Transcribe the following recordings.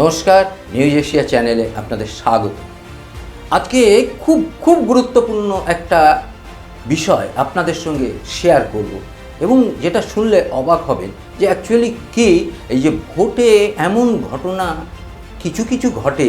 নমস্কার news Asia চ্যানেলে আপনাদের স্বাগত। আজকে খুব খুব গুরুত্বপূর্ণ একটা বিষয় আপনাদের সঙ্গে শেয়ার করব এবং যেটা শুনলে অবাক হবেন যে অ্যাকচুয়ালি কি এই যে ভোটে এমন ঘটনা কিছু কিছু ঘটে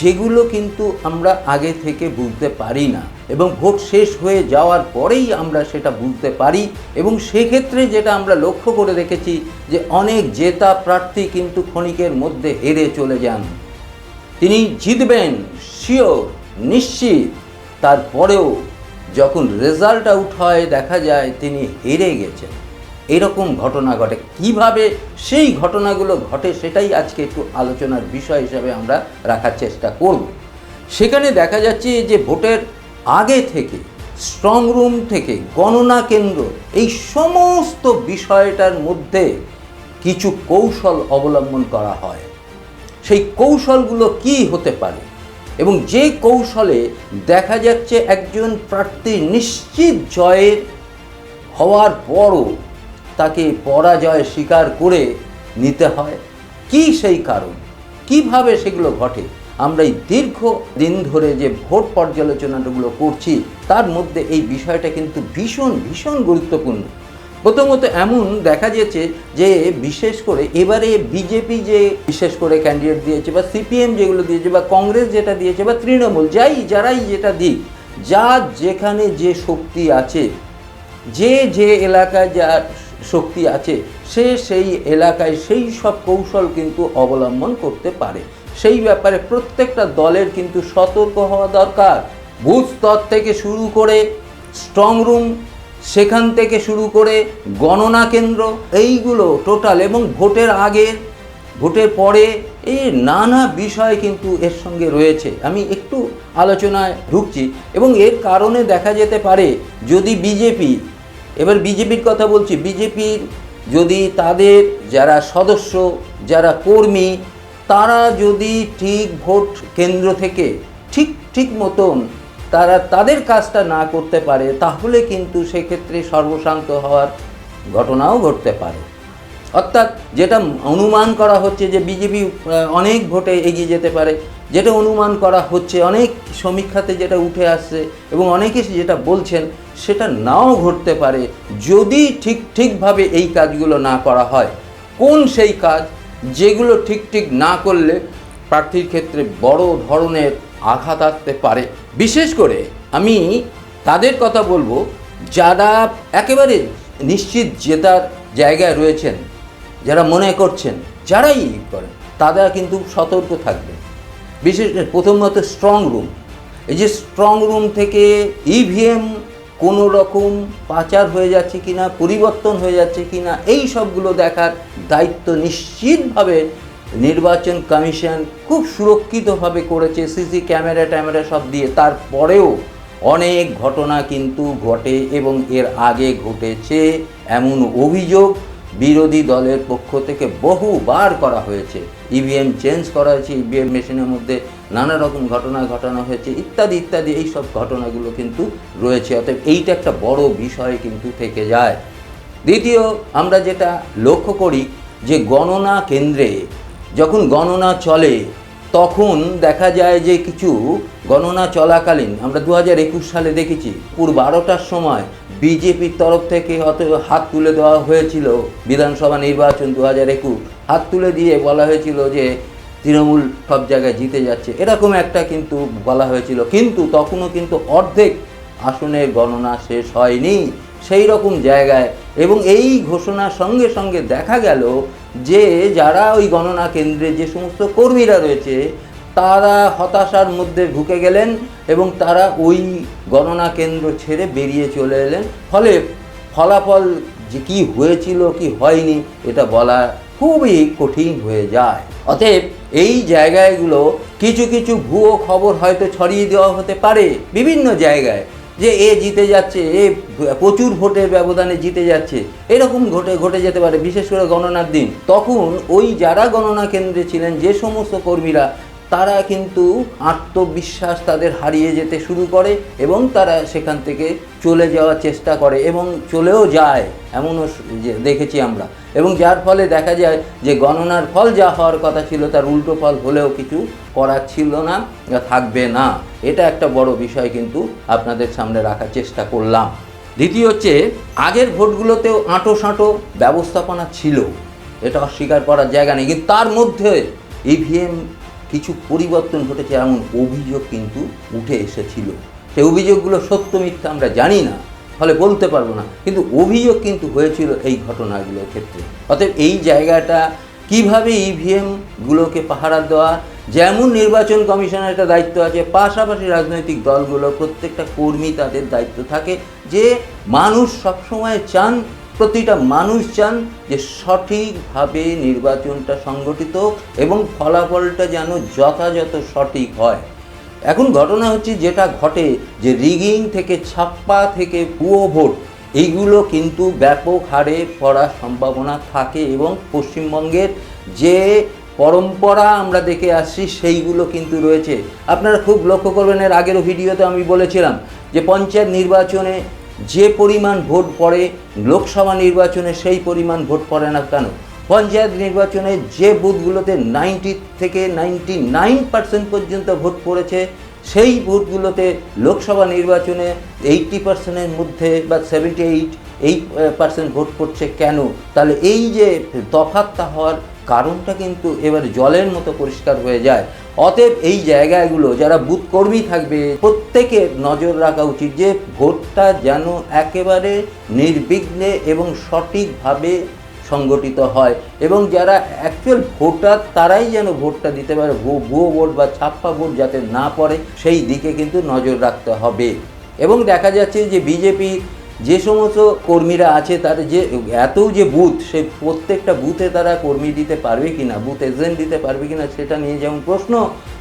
যেগুলো কিন্তু আমরা আগে থেকে বুঝতে পারি না এবং ভোট শেষ হয়ে যাওয়ার পরেই আমরা সেটা বুঝতে পারি এবং সেক্ষেত্রে যেটা আমরা লক্ষ্য করে দেখেছি যে অনেক জেতা প্রার্থী কিন্তু ক্ষণিকের মধ্যে হেরে চলে যান। তিনি জিতবেন, শিওর, নিশ্চিত। তারপরেও যখন রেজাল্ট আউট হয়, দেখা যায় তিনি হেরে গেছেন। এরকম ঘটনা ঘটে। কীভাবে সেই ঘটনাগুলো ঘটে সেটাই আজকে একটু আলোচনার বিষয় হিসাবে আমরা রাখার চেষ্টা করব। সেখানে দেখা যাচ্ছে যে ভোটের আগে থেকে স্ট্রং রুম থেকে, গণনা কেন্দ্র, এই সমস্ত বিষয়টার মধ্যে কিছু কৌশল অবলম্বন করা হয়। সেই কৌশলগুলো কি হতে পারে? এবং যে কৌশলে দেখা যাচ্ছে একজন প্রার্থী নিশ্চিত জয়ের হওয়ার পরও তাকে পরাজয় স্বীকার করে নিতে হয়। কি সেই কারণ? কীভাবে সেগুলো ঘটে? আমরা এই দীর্ঘ দিন ধরে যে ভোট পর্যালোচনাগুলো করছি, তার মধ্যে এই বিষয়টা কিন্তু ভীষণ ভীষণ গুরুত্বপূর্ণ। প্রথমত এমন দেখা যাচ্ছে যে, বিশেষ করে এবারে বিজেপি যে বিশেষ করে ক্যান্ডিডেট দিয়েছে বা সিপিএম যেগুলো দিয়েছে বা কংগ্রেস যেটা দিয়েছে বা তৃণমূল, যাই, যারাই যেটা দিক যার যেখানে যে শক্তি আছে, যে যে এলাকায় যার শক্তি আছে, সে সেই এলাকায় সেই সব কৌশল কিন্তু অবলম্বন করতে পারে। সেই ব্যাপারে প্রত্যেকটা দলের কিন্তু সতর্ক হওয়া দরকার। বুথ স্তর থেকে শুরু করে স্ট্রং রুম সেখান থেকে শুরু করে গণনা কেন্দ্র, এইগুলো টোটাল এবং ভোটের আগে, ভোটের পরে এই নানা বিষয় কিন্তু এর সঙ্গে রয়েছে। আমি একটু আলোচনায় ঢুকছি এবং এর কারণে দেখা যেতে পারে, যদি বিজেপি এবার বিজেপির কথা বলছি। বিজেপির যদি তাদের যারা সদস্য, যারা কর্মী, তারা যদি ঠিক ভোট কেন্দ্র থেকে ঠিক ঠিক মতন তারা তাদের কাজটা না করতে পারে, তাহলে কিন্তু সেক্ষেত্রে সর্বশান্ত হওয়ার ঘটনাও ঘটতে পারে। অর্থাৎ যেটা অনুমান করা হচ্ছে যে বিজেপি অনেক ভোটে এগিয়ে যেতে পারে। যেটা অনুমান করা হচ্ছে, অনেক সমীক্ষাতে যেটা উঠে আসছে এবং অনেকে যেটা বলছেন, সেটা নাও ঘটতে পারে যদি ঠিক ঠিকভাবে এই কাজগুলো না করা হয়। কোন সেই কাজ? যেগুলো ঠিক ঠিক না করলে প্রার্থীর ক্ষেত্রে বড় ধরনের আঘাত আসতে পারে। বিশেষ করে আমি তাদের কথা বলব, যারা একেবারে নিশ্চিত জেতার জায়গায় রয়েছেন, যারা মনে করছেন, যারাই করেন, তারা কিন্তু সতর্ক থাকবে বিশেষ প্রথমত স্ট্রং রুম এই যে স্ট্রং রুম থেকে ইভিএম কোনো রকম পাচার হয়ে যাচ্ছে কিনা, পরিবর্তন হয়ে যাচ্ছে কি না এই সবগুলো দেখার দায়িত্ব নিশ্চিতভাবে নির্বাচন কমিশন খুব সুরক্ষিতভাবে করেছে সিসি ক্যামেরা ট্যামেরা সব দিয়ে। তারপরেও অনেক ঘটনা কিন্তু ঘটে এবং এর আগে ঘটেছে এমন অভিযোগ বিরোধী দলের পক্ষ থেকে বহুবার করা হয়েছে। ইভিএম চেঞ্জ করা হয়েছে ইভিএম মেশিনের মধ্যে নানা রকম ঘটনা ঘটানো হয়েছে, ইত্যাদি ইত্যাদি, এই সব ঘটনাগুলো কিন্তু রয়েছে। অতএব এইটা একটা বড় বিষয় কিন্তু থেকে যায়। দ্বিতীয়, আমরা যেটা লক্ষ্য করি যে গণনা কেন্দ্রে যখন গণনা চলে তখন দেখা যায় যে কিছু গণনা চলাকালীন, আমরা দু হাজার একুশ সালে দেখেছি, পুর বারোটার সময় বিজেপির তরফ থেকে অত হাত তুলে দেওয়া হয়েছিল বিধানসভা নির্বাচন দু হাজার একুশ। হাত তুলে দিয়ে বলা হয়েছিল যে তৃণমূল সব জায়গায় জিতে যাচ্ছে। এরকম একটা কিন্তু বলা হয়েছিল। কিন্তু তখনও কিন্তু অর্ধেক আসনের গণনা শেষ হয়নি। সেই রকম জায়গায় এবং এই ঘোষণার সঙ্গে সঙ্গে দেখা গেল যে যারা ওই গণনা কেন্দ্রে যে সমস্ত কর্মীরা রয়েছে, তারা হতাশার মধ্যে ঢুকে গেলেন এবং তারা ওই গণনা কেন্দ্র ছেড়ে বেরিয়ে চলে এলেন। ফলে ফলাফল যে কি হয়েছিল, কি হয়নি, এটা বলা খুবই কঠিন হয়ে যায়। অতএব এই জায়গাগুলো কিছু কিছু ভুয়ো খবর হয়তো ছড়িয়ে দেওয়া হতে পারে বিভিন্ন জায়গায় যে এ জিতে যাচ্ছে, এ প্রচুর ভোটের ব্যবধানে জিতে যাচ্ছে। এরকম ঘটে ঘটে যেতে পারে, বিশেষ করে গণনার দিন। তখন ওই যারা গণনা কেন্দ্রে ছিলেন, যে সমস্ত কর্মীরা, তারা কিন্তু আত্মবিশ্বাস তাদের হারিয়ে যেতে শুরু করে এবং তারা সেখান থেকে চলে যাওয়ার চেষ্টা করে এবং চলেও যায়, এমনও দেখেছি আমরা। এবং যার ফলে দেখা যায় যে গণনার ফল যা হওয়ার কথা ছিল, তার উল্টো ফল হলেও কিছু করার ছিল না থাকবে না। এটা একটা বড় বিষয় কিন্তু আপনাদের সামনে রাখার চেষ্টা করলাম। দ্বিতীয় হচ্ছে, আগের ভোটগুলোতেও আঁটো সাঁটো ব্যবস্থাপনা ছিল। এটা অস্বীকার করার জায়গা নেই। কিন্তু তার মধ্যে ইভিএম কিছু পরিবর্তন ঘটেছে, এমন অভিযোগ কিন্তু উঠে এসেছিল। সেই অভিযোগগুলো সত্য, মিথ্যা আমরা জানি না, ফলে বলতে পারব না। কিন্তু অভিযোগ কিন্তু হয়েছিল এই ঘটনাগুলোর ক্ষেত্রে। অতএব এই জায়গাটা কীভাবে ইভিএমগুলোকে পাহারা দেওয়া যেমন নির্বাচন কমিশনের একটা দায়িত্ব আছে, পাশাপাশি রাজনৈতিক দলগুলো, প্রত্যেকটা কর্মী তাদের দায়িত্ব থাকে যে মানুষ সবসময় চান, প্রতিটা মানুষ চান যে সঠিকভাবে নির্বাচনটা সংগঠিত এবং ফলাফলটা যেন যথাযথ সঠিক হয়। এখন ঘটনা হচ্ছে যেটা ঘটে যে রিগিং থেকে ছাপ্পা থেকে পুয়ো ভোট, এইগুলো কিন্তু ব্যাপক হারে পড়ার সম্ভাবনা থাকে এবং পশ্চিমবঙ্গের যে পরম্পরা আমরা দেখে আসছি, সেইগুলো কিন্তু রয়েছে। আপনারা খুব লক্ষ্য করবেন, এর আগেরও ভিডিওতে আমি বলেছিলাম যে পঞ্চায়েত নির্বাচনে যে পরিমাণ ভোট পড়ে, লোকসভা নির্বাচনে সেই পরিমাণ ভোট পড়ে না কেন? পঞ্চায়েত নির্বাচনে যে বুথগুলোতে নাইনটি থেকে নাইনটি নাইন পার্সেন্ট পর্যন্ত ভোট পড়েছে, সেই ভোটগুলোতে লোকসভা নির্বাচনে এইটটি পার্সেন্টের মধ্যে বা seventy eight eight percent vote পড়ছে কেন? তাহলে এই যে তফাতটা হওয়ার কারণটা কিন্তু এবার জলের মতো পরিষ্কার হয়ে যায়। অতএব এই জায়গাগুলো যারা বুথ কর্মী থাকবে, প্রত্যেকের নজর রাখা উচিত যে ভোটটা যেন একেবারে নির্বিঘ্নে এবং সঠিকভাবে সংগঠিত হয় এবং যারা অ্যাকচুয়াল ভোটার তারাই যেন ভোটটা দিতে পারে ভুয়ো ভোট বা ছাপ্পা ভোট যাতে না পড়ে, সেই দিকে কিন্তু নজর রাখতে হবে। এবং দেখা যাচ্ছে যে বিজেপি যে সমস্ত কর্মীরা আছে তাদের যে, এত যে বুথ সেই প্রত্যেকটা বুথে তারা কর্মী দিতে পারবে কি না বুথ এজেন্ট দিতে পারবে কি না সেটা নিয়ে যেমন প্রশ্ন,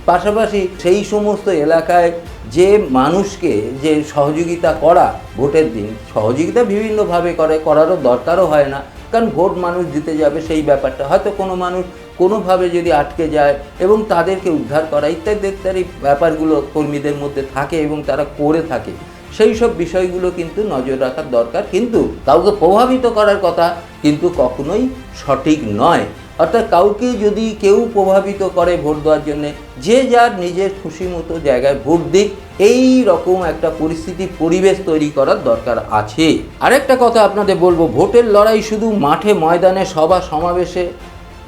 পাশাপাশি সেই সমস্ত এলাকায় যে মানুষকে যে সহযোগিতা করা ভোটের দিন, সহযোগিতা বিভিন্নভাবে করে, করারও দরকারও হয় না। কারণ ভোট মানুষ দিতে যাবে, সেই ব্যাপারটা। হয়তো কোনো মানুষ কোনোভাবে যদি আটকে যায় এবং তাদেরকে উদ্ধার করা ইত্যাদি ইত্যাদি ব্যাপারগুলো কর্মীদের মধ্যে থাকে এবং তারা করে থাকে। সেই সব বিষয়গুলো কিন্তু নজর রাখার দরকার। কিন্তু কাউকে প্রভাবিত করার কথা কিন্তু কখনোই সঠিক নয়। অর্থাৎ কাউকে যদি কেউ প্রভাবিত করে ভোট দেওয়ার জন্য, যে যার নিজের খুশি মতো জায়গায় ভোট দিক, এই রকম একটা পরিস্থিতি, পরিবেশ তৈরি করার দরকার আছে। আরেকটা কথা আপনাদের বলব, ভোটের লড়াই শুধু মাঠে, ময়দানে, সভা, সমাবেশে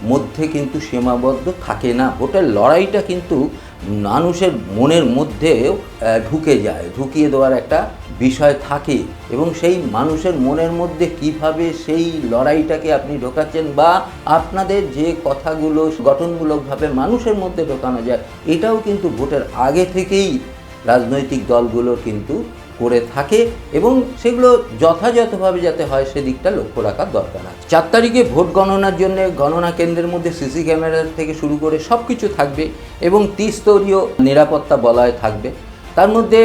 মধ্যে কিন্তু সীমাবদ্ধ থাকে না। ভোটের লড়াইটা কিন্তু মানুষের মনের মধ্যেও ঢুকে যায়। ঢুকিয়ে দেওয়ার একটা বিষয় থাকে এবং সেই মানুষের মনের মধ্যে কীভাবে সেই লড়াইটাকে আপনি ঢোকাচ্ছেন বা আপনাদের যে কথাগুলো গঠনমূলকভাবে মানুষের মধ্যে ঢোকানো যায়, এটাও কিন্তু ভোটের আগে থেকেই রাজনৈতিক দলগুলোর কিন্তু করে থাকে এবং সেগুলো যথাযথভাবে যাতে হয় সেদিকটা লক্ষ্য রাখার দরকার আছে। চার তারিখে ভোট গণনার জন্য গণনা কেন্দ্রের মধ্যে সিসি ক্যামেরা থেকে শুরু করে সব কিছু থাকবে এবং ত্রিস্তরীয় নিরাপত্তা বলয় থাকবে। তার মধ্যে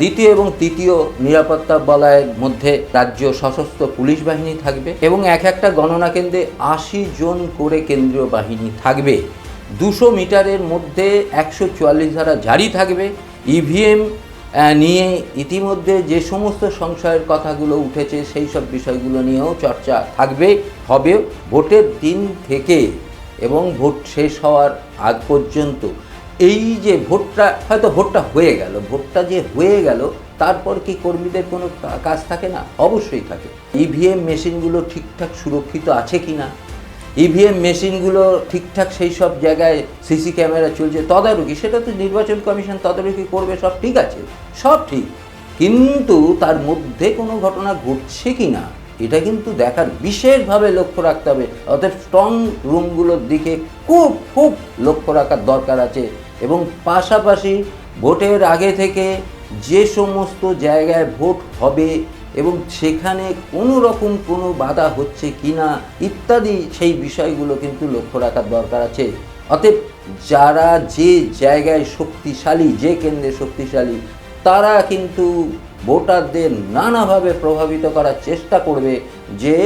দ্বিতীয় এবং তৃতীয় নিরাপত্তা বলয়ের মধ্যে রাজ্য সশস্ত্র পুলিশ বাহিনী থাকবে এবং এক একটা গণনা কেন্দ্রে আশি জন করে কেন্দ্রীয় বাহিনী থাকবে। দুশো মিটারের মধ্যে একশো চুয়াল্লিশ ধারা জারি থাকবে। ইভিএম নিয়ে ইতিমধ্যে যে সমস্ত সংশয়ের কথাগুলো উঠেছে, সেই সব বিষয়গুলো নিয়েও চর্চা থাকবে, হবে ভোটের দিন থেকে এবং ভোট শেষ হওয়ার আগ পর্যন্ত। এই যে ভোটটা, হয়তো ভোটটা হয়ে গেল, ভোটটা যে হয়ে গেল, তারপর কি কর্মীদের কোনো কাজ থাকে না? অবশ্যই থাকে। ইভিএম মেশিনগুলো ঠিকঠাক সুরক্ষিত আছে কি না ইভিএম মেশিনগুলো ঠিকঠাক সেই সব জায়গায় সিসি ক্যামেরা চলছে, তদারকি, সেটা তো নির্বাচন কমিশন তদারকি করবে, সব ঠিক আছে, সব ঠিক। কিন্তু তার মধ্যে কোনো ঘটনা ঘটছে কি না, এটা কিন্তু দেখার বিশেষভাবে লক্ষ্য রাখতে হবে। অর্থাৎ স্ট্রং রুমগুলোর দিকে খুব খুব লক্ষ্য রাখার দরকার আছে। এবং পাশাপাশি ভোটের আগে থেকে যে সমস্ত জায়গায় ভোট হবে এবং সেখানে কোনো রকম কোনো বাধা হচ্ছে কি না ইত্যাদি সেই বিষয়গুলো কিন্তু লক্ষ্য রাখার দরকার আছে। অতএব যারা যে জায়গায় শক্তিশালী, যে কেন্দ্রে শক্তিশালী, তারা কিন্তু ভোটারদের নানাভাবে প্রভাবিত করার চেষ্টা করবে যে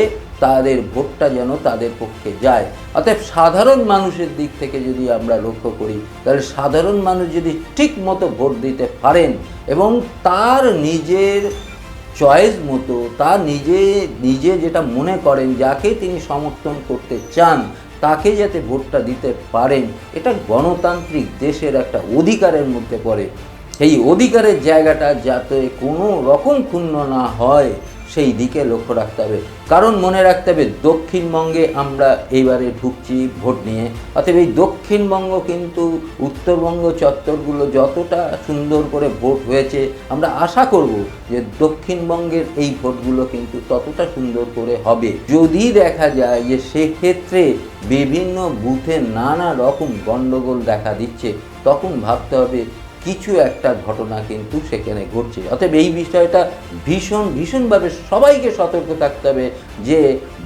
তাদের ভোটটা যেন তাদের পক্ষে যায়। অতএব সাধারণ মানুষের দিক থেকে যদি আমরা লক্ষ্য করি, তাহলে সাধারণ মানুষ যদি ঠিক মতো ভোট দিতে পারেন এবং তার নিজের চয়েস মতো তা নিজে নিজে যেটা মনে করেন, যাকে তিনি সমর্থন করতে চান, তাকে যাতে ভোটটা দিতে পারেন, এটা গণতান্ত্রিক দেশের একটা অধিকারের মধ্যে পড়ে। সেই অধিকারের জায়গাটা যাতে কোনো রকম ক্ষুণ্ণ না হয় সেই দিকে লক্ষ্য রাখতে হবে। কারণ মনে রাখতে হবে, দক্ষিণবঙ্গে আমরা এইবারে ঢুকছি ভোট নিয়ে। অতএব এই দক্ষিণবঙ্গ কিন্তু উত্তরবঙ্গ চত্বরগুলো যতটা সুন্দর করে ভোট হয়েছে, আমরা আশা করব যে দক্ষিণবঙ্গের এই ভোটগুলো কিন্তু ততটা সুন্দর করে হবে। যদি দেখা যায় যে সেক্ষেত্রে বিভিন্ন বুথে নানা রকম গণ্ডগোল দেখা দিচ্ছে, তখন ভাবতে হবে কিছু একটা ঘটনা কিন্তু সেখানে ঘটছে। অতএব এই বিষয়টা ভীষণ, ভীষণভাবে সবাইকে সতর্ক থাকতে হবে যে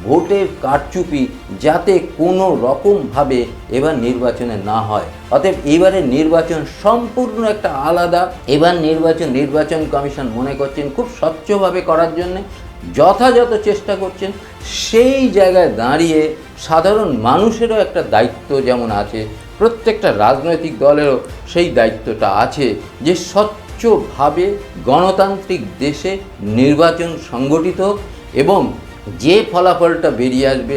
ভোটের কারচুপি যাতে কোনো রকমভাবে এবার নির্বাচনে না হয়। অতএব এবারের নির্বাচন সম্পূর্ণ একটা আলাদা। এবার নির্বাচন নির্বাচন কমিশন মনে করছেন খুব স্বচ্ছভাবে করার জন্যে যথাযথ চেষ্টা করছেন। সেই জায়গায় দাঁড়িয়ে সাধারণ মানুষেরও একটা দায়িত্ব যেমন আছে প্রত্যেকটা রাজনৈতিক দলেরও সেই দায়িত্বটা আছে যে স্বচ্ছভাবে গণতান্ত্রিক দেশে নির্বাচন সংগঠিত হোক এবং যে ফলাফলটা বেরিয়ে আসবে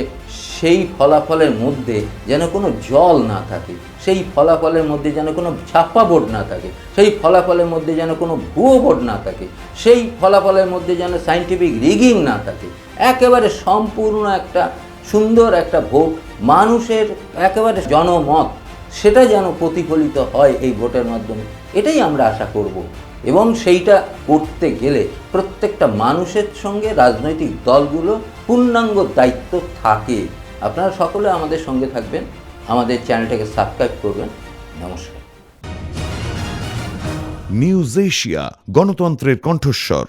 সেই ফলাফলের মধ্যে যেন কোনো জল না থাকে, সেই ফলাফলের মধ্যে যেন কোনো ছাপ্পা বোর্ড না থাকে, সেই ফলাফলের মধ্যে যেন কোনো ভুয়ো বোর্ড না থাকে, সেই ফলাফলের মধ্যে যেন সাইন্টিফিক রিগিং না থাকে। একেবারে সম্পূর্ণ একটা সুন্দর একটা ভোট মানুষের একেবারে জনমত সেটা যেন প্রতিফলিত হয় এই ভোটের মাধ্যমে, এটাই আমরা আশা করব। এবং সেইটা করতে গেলে প্রত্যেকটা মানুষের সঙ্গে রাজনৈতিক দলগুলো পূর্ণাঙ্গ দায়িত্ব থাকে। আপনারা সকলে আমাদের সঙ্গে থাকবেন, আমাদের চ্যানেলটাকে সাবস্ক্রাইব করবেন। নমস্কার। নিউজ এশিয়া, গণতন্ত্রের কণ্ঠস্বর।